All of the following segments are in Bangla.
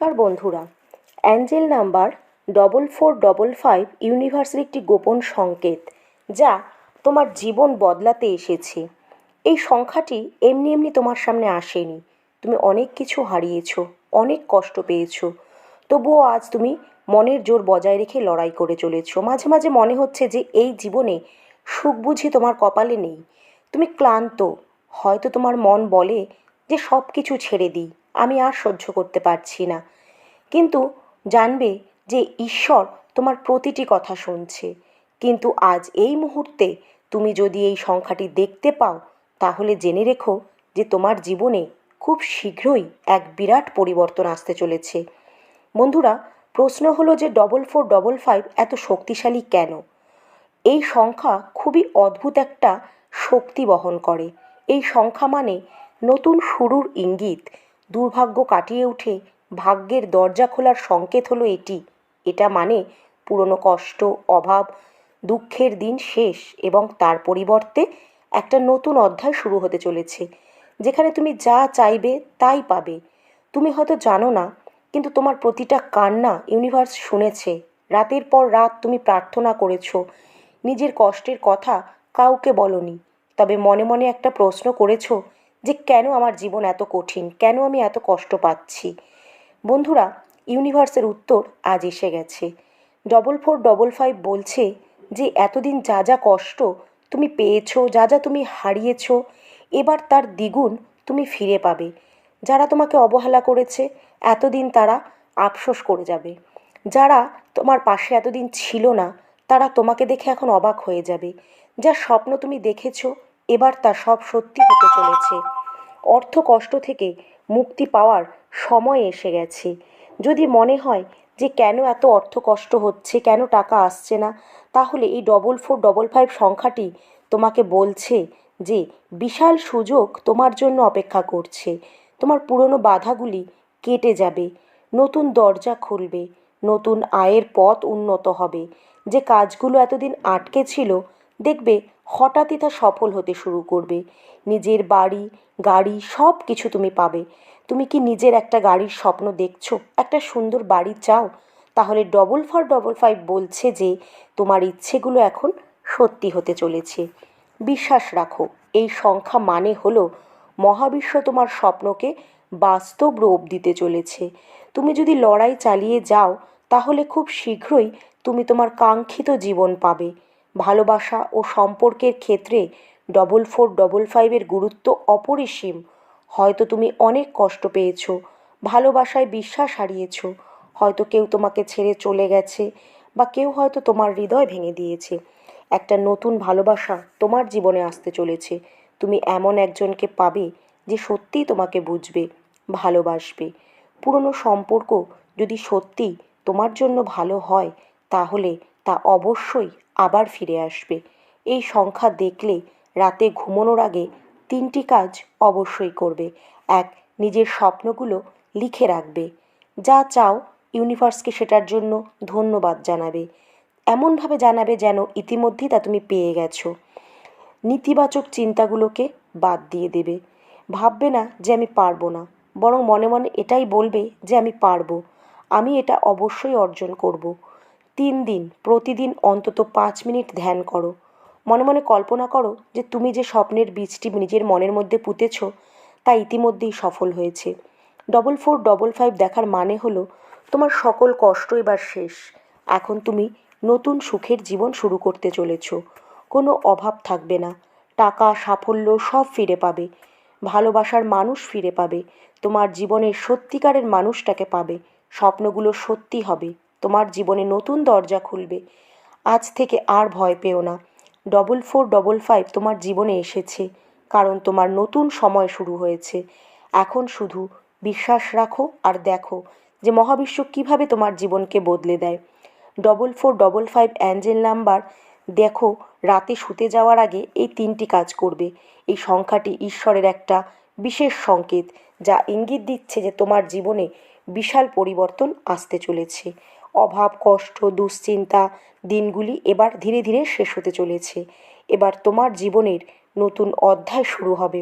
নমস্কার বন্ধুরা, angel number double four double five ইউনিভার্সের একটি গোপন সংকেত যা তোমার জীবন বদলাতে এসেছে। এই সংখ্যাটি এমনি এমনি তোমার সামনে আসেনি। তুমি অনেক কিছু হারিয়েছো, অনেক কষ্ট পেয়েছ, তবুও আজ তুমি মনের জোর বজায় রেখে লড়াই করে চলেছো। মাঝে মাঝে মনে হচ্ছে যে এই জীবনে সুখ বুঝি তোমার কপালে নেই। তুমি ক্লান্ত, হয়তো তোমার মন বলে যে সব কিছু ছেড়ে দিই। আমি আর সহ্য করতে পারছি না। কিন্তু জানবে যে ঈশ্বর তোমার প্রতিটি কথা শুনছে। কিন্তু আজ এই মুহূর্তে তুমি যদি এই সংখ্যাটি দেখতে পাও, তাহলে জেনে রেখো যে তোমার জীবনে খুব শীঘ্রই এক বিরাট পরিবর্তন আসতে চলেছে। বন্ধুরা, প্রশ্ন হলো যে ডবল ফোর ডবল ফাইভ এত শক্তিশালী কেন? এই সংখ্যা খুবই অদ্ভুত একটা শক্তি বহন করে। এই সংখ্যা মানে নতুন শুরুর ইঙ্গিত। দুর্ভাগ্য কাটিয়ে উঠে ভাগ্যের দরজা খোলার সংকেত হলো এটি। এটা মানে পুরনো কষ্ট, অভাব, দুঃখের দিন শেষ এবং তার পরিবর্তে একটা নতুন অধ্যায় শুরু হতে চলেছে, যেখানে তুমি যা চাইবে তাই পাবে। তুমি হয়তো জানো না, কিন্তু তোমার প্রতিটা কান্না ইউনিভার্স শুনেছে। রাতের পর রাত তুমি প্রার্থনা করেছ, নিজের কষ্টের কথা কাউকে বলনি। তবে মনে মনে একটা প্রশ্ন করেছ যে কেন আমার জীবন এত কঠিন? কেন আমি এত কষ্ট পাচ্ছি? বন্ধুরা ইউনিভার্সের উত্তর আজ এসে গেছে। ডবল ফোর ডবল ফাইভ বলছে যে, এতদিন যা যা কষ্ট তুমি পেয়েছ, যা যা তুমি হারিয়েছো, এবার তার দ্বিগুণ তুমি ফিরে পাবে। যারা তোমাকে অবহেলা করেছে, এতদিন তারা আফসোস করে যাবে। যারা তোমার পাশে এতদিন ছিল না, তারা তোমাকে দেখে এখন অবাক হয়ে যাবে। যা স্বপ্ন তুমি দেখেছ, এবার তা সব সত্যি হতে চলেছে। অর্থ কষ্ট থেকে মুক্তি পাওয়ার সময় এসে গেছে। যদি মনে হয় যে কেন এত অর্থ কষ্ট হচ্ছে, কেন টাকা আসছে না, তাহলে এই ডবল ফোর ডবল ফাইভ সংখ্যাটি তোমাকে বলছে যে বিশাল সুযোগ তোমার জন্য অপেক্ষা করছে। তোমার পুরনো বাধাগুলি কেটে যাবে, নতুন দরজা খুলবে, নতুন আয়ের পথ উন্নত হবে। যে কাজগুলো এতদিন আটকে ছিল, দেখবে হঠাৎই তা সফল হতে শুরু করবে। নিজের বাড়ি, গাড়ি সব কিছু তুমি পাবে। তুমি কি নিজের একটা গাড়ির স্বপ্ন দেখছ? একটা সুন্দর বাড়ি চাও? তাহলে ডবল ফর ডবল ফাইভ বলছে যে তোমার ইচ্ছেগুলো এখন সত্যি হতে চলেছে। বিশ্বাস রাখো, এই সংখ্যা মানে হলো মহাবিশ্ব তোমার স্বপ্নকে বাস্তব রূপ দিতে চলেছে। তুমি যদি লড়াই চালিয়ে যাও, তাহলে খুব শীঘ্রই তুমি তোমার কাঙ্ক্ষিত জীবন পাবে। ভালোবাসা ও সম্পর্কের ক্ষেত্রে ডবল ফোর ডবল ফাইভের গুরুত্ব অপরিসীম। হয়তো তুমি অনেক কষ্ট পেয়েছ, ভালোবাসায় বিশ্বাস হারিয়েছ, হয়তো কেউ তোমাকে ছেড়ে চলে গেছে বা কেউ হয়তো তোমার হৃদয় ভেঙে দিয়েছে। একটা নতুন ভালোবাসা তোমার জীবনে আসতে চলেছে। তুমি এমন একজনকে পাবে যে সত্যিই তোমাকে বুঝবে, ভালোবাসবে। পুরনো সম্পর্ক যদি সত্যি তোমার জন্য ভালো হয়, তাহলে তা অবশ্যই আবার ফিরে আসবে। এই সংখ্যা দেখলে রাতে ঘুমানোর আগে তিনটি কাজ অবশ্যই করবে। এক, নিজের স্বপ্নগুলো লিখে রাখবে। যা চাও ইউনিভার্সকে সেটার জন্য ধন্যবাদ জানাবে। এমনভাবে জানাবে যেন ইতিমধ্যেই তা তুমি পেয়ে গেছো। নেতিবাচক চিন্তাগুলোকে বাদ দিয়ে দেবে। ভাববে না যে আমি পারব না। বরং মনে মনে এটাই বলবে যে আমি পারব। আমি এটা অবশ্যই অর্জন করব। তিন দিন, প্রতিদিন অন্তত পাঁচ মিনিট ধ্যান করো। মনে মনে কল্পনা করো যে তুমি যে স্বপ্নের বীজটি নিজের মনের মধ্যে পুঁতেছ, তা ইতিমধ্যেই সফল হয়েছে। ডবল ফোর ডবল ফাইভ দেখার মানে হলো তোমার সকল কষ্ট এবার শেষ। এখন তুমি নতুন সুখের জীবন শুরু করতে চলেছ। কোনো অভাব থাকবে না। টাকা, সাফল্য সব ফিরে পাবে। ভালোবাসার মানুষ ফিরে পাবে। তোমার জীবনের সত্যিকারের মানুষটাকে পাবে। স্বপ্নগুলো সত্যি হবে। তোমার জীবনে নতুন দরজা খুলবে। আজ থেকে আর ভয় পেও না। ডবল ফোর ডবল ফাইভ তোমার জীবনে এসেছে, কারণ তোমার নতুন সময় শুরু হয়েছে। এখন শুধু বিশ্বাস রাখো আর দেখো যে মহাবিশ্ব কীভাবে তোমার জীবনকে বদলে দেয়। Double four double five angel number দেখো, রাতে শুতে যাওয়ার আগে এই তিনটি কাজ করবে। এই সংখ্যাটি ঈশ্বরের একটা বিশেষ সংকেত, যা ইঙ্গিত দিচ্ছে যে তোমার জীবনে বিশাল পরিবর্তন আসতে চলেছে। অভাব, কষ্ট, দুশ্চিন্তা দিনগুলি এবার ধীরে ধীরে শেষ হতে চলেছে। এবার তোমার জীবনের নতুন অধ্যায় শুরু হবে।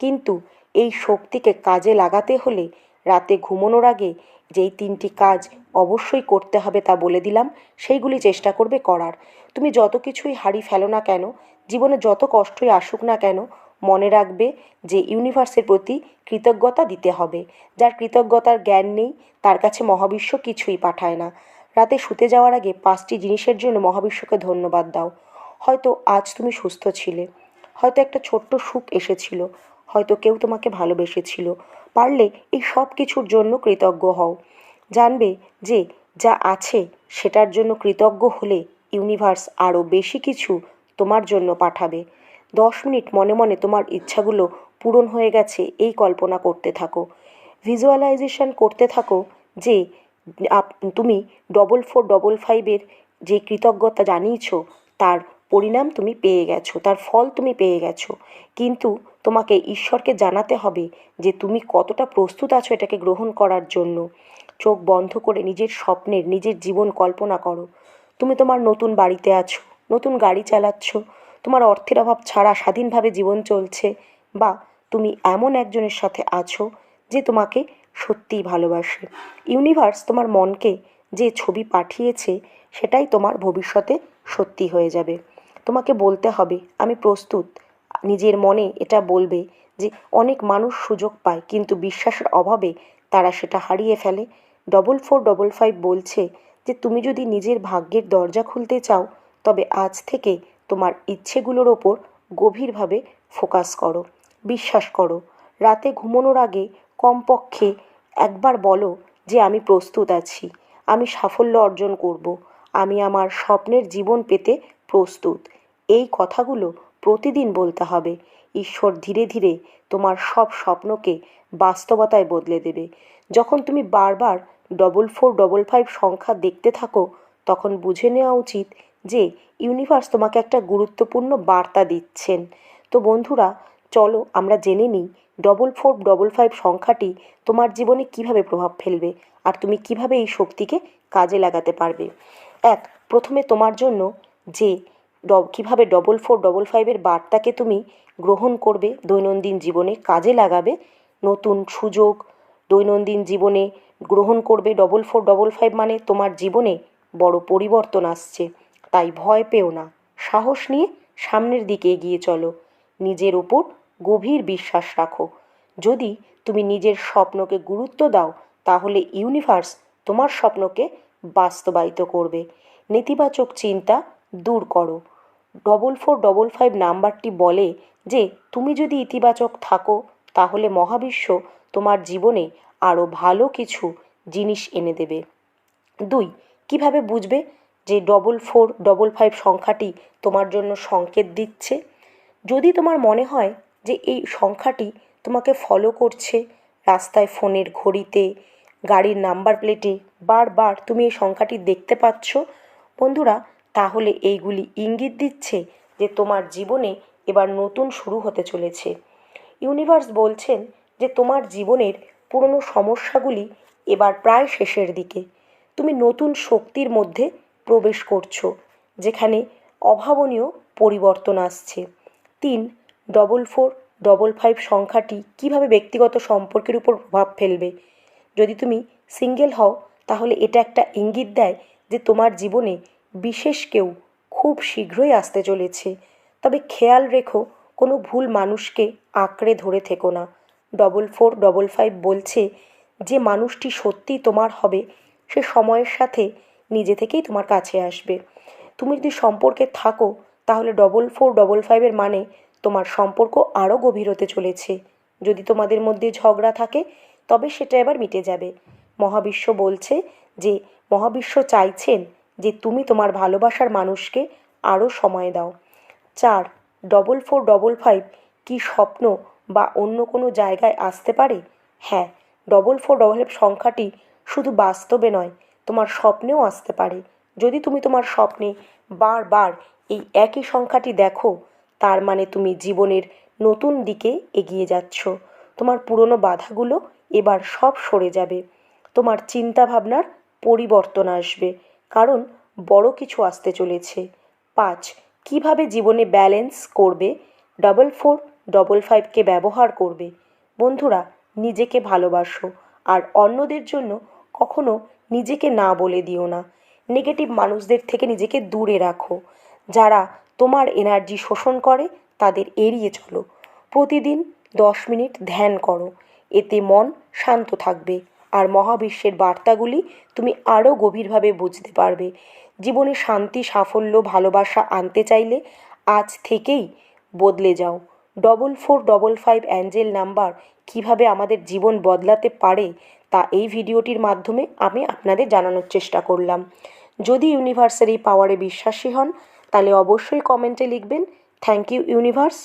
কিন্তু এই শক্তিকে কাজে লাগাতে হলে রাতে ঘুমানোর আগে যেই তিনটি কাজ অবশ্যই করতে হবে তা বলে দিলাম, সেইগুলি চেষ্টা করবে করার। তুমি যত কিছুই হারি ফেলো না কেন, জীবনে যত কষ্টই আসুক না কেন, মনে রাখবে যে ইউনিভার্সের প্রতি কৃতজ্ঞতা দিতে হবে। যার কৃতজ্ঞতার জ্ঞান নেই, তার কাছে মহাবিশ্ব কিছুই পাঠায় না। রাতে শুতে যাওয়ার আগে পাঁচটি জিনিসের জন্য মহাবিশ্বকে ধন্যবাদ দাও। হয়তো আজ তুমি সুস্থ ছিলে। হয়তো একটা ছোট্ট সুখ এসেছিল। হয়তো কেউ তোমাকে ভালোবেসেছিল। পারলে এই সব কিছুর জন্য কৃতজ্ঞ হও। জানবে যে যা আছে সেটার জন্য কৃতজ্ঞ হলে ইউনিভার্স আরও বেশি কিছু তোমার জন্য পাঠাবে। দশ মিনিট মনে মনে তোমার ইচ্ছাগুলো পূরণ হয়ে গেছে এই কল্পনা করতে থাকো। ভিজুয়ালাইজেশন করতে থাকো যে আপ- তুমি ডবল ফোর ডবল ফাইভের যে কৃতজ্ঞতা জানিয়েছ, তার পরিণাম তুমি পেয়ে গেছো, তার ফল তুমি পেয়ে গেছো। কিন্তু তোমাকে ঈশ্বরকে জানাতে হবে যে তুমি কতটা প্রস্তুত আছো এটাকে গ্রহণ করার জন্য। চোখ বন্ধ করে নিজের স্বপ্নের, নিজের জীবন কল্পনা করো। তুমি তোমার নতুন বাড়িতে আছো, নতুন গাড়ি চালাচ্ছ, তোমার অর্থের অভাব ছাড়া স্বাধীনভাবে জীবন চলছে, বা তুমি এমন একজনের সাথে আছো যে তোমাকে সত্যিই ভালোবাসে। ইউনিভার্স তোমার মনকে যে ছবি পাঠিয়েছে, সেটাই তোমার ভবিষ্যতে সত্যি হয়ে যাবে। তোমাকে বলতে হবে, আমি প্রস্তুত। নিজের মনে এটা বলবে যে, অনেক মানুষ সুযোগ পায়, কিন্তু বিশ্বাসের অভাবে তারা সেটা হারিয়ে ফেলে। ডবল ফোর ডবল ফাইভ বলছে যে, তুমি যদি নিজের ভাগ্যের দরজা খুলতে চাও, তবে আজ থেকে তোমার ইচ্ছেগুলোর ওপর গভীরভাবে ফোকাস করো। বিশ্বাস করো, রাতে ঘুমানোর আগে কমপক্ষে একবার বলো যে আমি প্রস্তুত আছি, আমি সাফল্য অর্জন করব, আমি আমার স্বপ্নের জীবন পেতে প্রস্তুত। এই কথাগুলো প্রতিদিন বলতে হবে। ঈশ্বর ধীরে ধীরে তোমার সব স্বপ্নকে বাস্তবতায় বদলে দেবে। যখন তুমি বারবার ডবল ফোর ডবল ফাইভ সংখ্যা দেখতে থাকো, তখন বুঝে নেওয়া উচিত যে ইউনিভার্স তোমাকে একটা গুরুত্বপূর্ণ বার্তা দিচ্ছেন। তো বন্ধুরা, চলো আমরা জেনে নিই ডবল ফোর ডবল ফাইভ সংখ্যাটি তোমার জীবনে কীভাবে প্রভাব ফেলবে? আর তুমি কীভাবে এই শক্তিকে কাজে লাগাতে পারবে? এক, প্রথমে তোমার জন্য যে কীভাবে ডবল ফোর ডবল ফাইভের বার্তাকে তুমি গ্রহণ করবে দৈনন্দিন জীবনে কাজে লাগাবে, নতুন সুযোগ দৈনন্দিন জীবনে গ্রহণ করবে ডবল ফোর ডবল ফাইভ মানে তোমার জীবনে বড় পরিবর্তন আসছে। তাই ভয় পেও না। সাহস নিয়ে সামনের দিকে এগিয়ে চলো। নিজের ওপর গভীর বিশ্বাস রাখো। যদি তুমি নিজের স্বপ্নকে গুরুত্ব দাও, তাহলে ইউনিভার্স তোমার স্বপ্নকে বাস্তবায়িত করবে। নেতিবাচক চিন্তা দূর করো। ডবল ফোর ডবল ফাইভ নাম্বারটি বলে যে, তুমি যদি ইতিবাচক থাকো, তাহলে মহাবিশ্ব তোমার জীবনে আরও ভালো কিছু জিনিস এনে দেবে। দুই, কীভাবে বুঝবে যে ডবল ফোর ডবল ফাইভ সংখ্যাটি তোমার জন্য সংকেত দিচ্ছে? যদি তোমার মনে হয় যে এই সংখ্যাটি তোমাকে ফলো করছে রাস্তায় ফোনের ঘড়িতে, গাড়ির নাম্বার প্লেটে বারবার তুমি এই সংখ্যাটি দেখতে পাচ্ছ। বন্ধুরা, তাহলে এইগুলি ইঙ্গিত দিচ্ছে যে তোমার জীবনে এবার নতুন শুরু হতে চলেছে। ইউনিভার্স বলছেন যে তোমার জীবনের পুরনো সমস্যাগুলি এবার প্রায় শেষের দিকে। তুমি নতুন শক্তির মধ্যে প্রবেশ করছ, যেখানে অভাবনীয় পরিবর্তন আসছে। তিন ডবল ফোর ডবল ফাইভ সংখ্যাটি কীভাবে ব্যক্তিগত সম্পর্কের উপর প্রভাব ফেলবে? যদি তুমি সিঙ্গেল হও, তাহলে এটা একটা ইঙ্গিত দেয় যে তোমার জীবনে বিশেষ কেউ খুব শীঘ্রই আসতে চলেছে। তবে খেয়াল রেখো, কোনো ভুল মানুষকে আঁকড়ে ধরে থেকো না। ডবল ফোর ডবল ফাইভ বলছে যে মানুষটি সত্যিই তোমার হবে, সে সময়ের সাথে নিজে থেকেই তোমার কাছে আসবে। তুমি যদি সম্পর্কে থাকো, তাহলে ডবল ফোর ডবল ফাইভের মানে তোমার সম্পর্ক আরও গভীর হতে চলেছে। যদি তোমাদের মধ্যে ঝগড়া থাকে, তবে সেটা এবার মিটে যাবে। মহাবিশ্ব বলছে যে, মহাবিশ্ব চাইছেন যে তুমি তোমার ভালোবাসার মানুষকে আরও সময় দাও। চার ডবল ফোর ডবল ফাইভ কি স্বপ্ন বা অন্য কোনো জায়গায় আসতে পারে? হ্যাঁ ডবল ফোর ডবল ফাইভ সংখ্যাটি শুধু বাস্তবে নয়, তোমার স্বপ্নেও আসতে পারে। যদি তুমি তোমার স্বপ্নে বারবার এই একই সংখ্যাটি দেখো তার মানে তুমি জীবনের নতুন দিকে এগিয়ে যাচ্ছ। তোমার পুরনো বাধাগুলো এবার সব সরে যাবে। তোমার চিন্তাভাবনার পরিবর্তন আসবে, কারণ বড় কিছু আসতে চলেছে। পাঁচ, কীভাবে জীবনে ব্যালেন্স করবে? ডবল ফোর, ডবল ফাইভকে ব্যবহার করবে। বন্ধুরা, নিজেকে ভালোবাসো, আর অন্যদের জন্য কখনো নিজেকে না বলে দিও না। নেগেটিভ মানুষদের থেকে নিজেকে দূরে রাখো। যারা তোমার এনার্জি শোষণ করে, তাদের এড়িয়ে চলো। প্রতিদিন দশ মিনিট ধ্যান করো। এতে মন শান্ত থাকবে আর মহাবিশ্বের বার্তাগুলি তুমি আরও গভীরভাবে বুঝতে পারবে। জীবনে শান্তি, সাফল্য, ভালোবাসা আনতে চাইলে আজ থেকেই বদলে যাও। Double four double five angel number কীভাবে আমাদের জীবন বদলাতে পারে, তা এই ভিডিওটির মাধ্যমে আমি আপনাদের জানানোর চেষ্টা করলাম। যদি ইউনিভার্সের এই পাওয়ারে বিশ্বাসী হন তাহলে অবশ্যই কমেন্টে লিখবেন। Thank you universe